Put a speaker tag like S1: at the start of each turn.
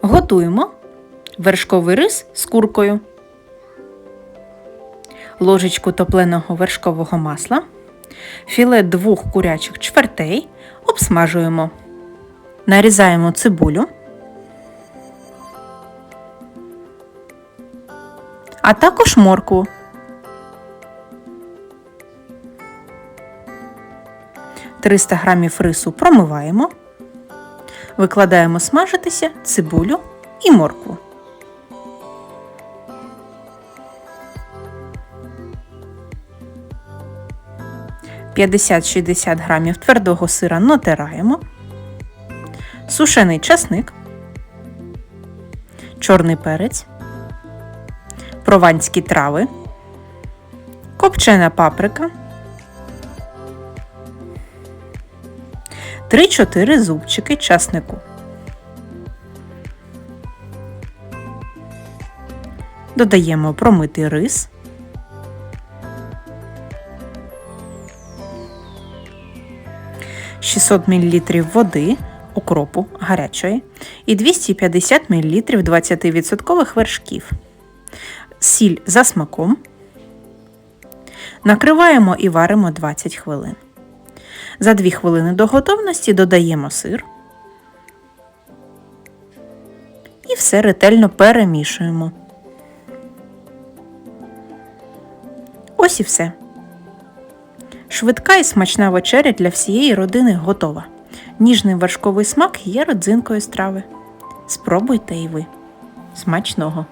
S1: Готуємо вершковий рис з куркою, ложечку топленого вершкового масла, філе двох курячих чвертей обсмажуємо. Нарізаємо цибулю, а також моркву. Триста грамів рису промиваємо, викладаємо смажитися цибулю і моркву. П'ятдесят-шістдесят грамів твердого сира натираємо, сушений часник, чорний перець, прованські трави, копчена паприка, 3-4 зубчики часнику. Додаємо промитий рис. «600 мл води укропу гарячої і 250 мл 20% вершків. Сіль за смаком. Накриваємо і варимо 20 хвилин. За 2 хвилини до готовності додаємо сир. І все ретельно перемішуємо. Ось і все. Швидка і смачна вечеря для всієї родини готова. Ніжний вершковий смак є родзинкою страви. Спробуйте і ви. Смачного!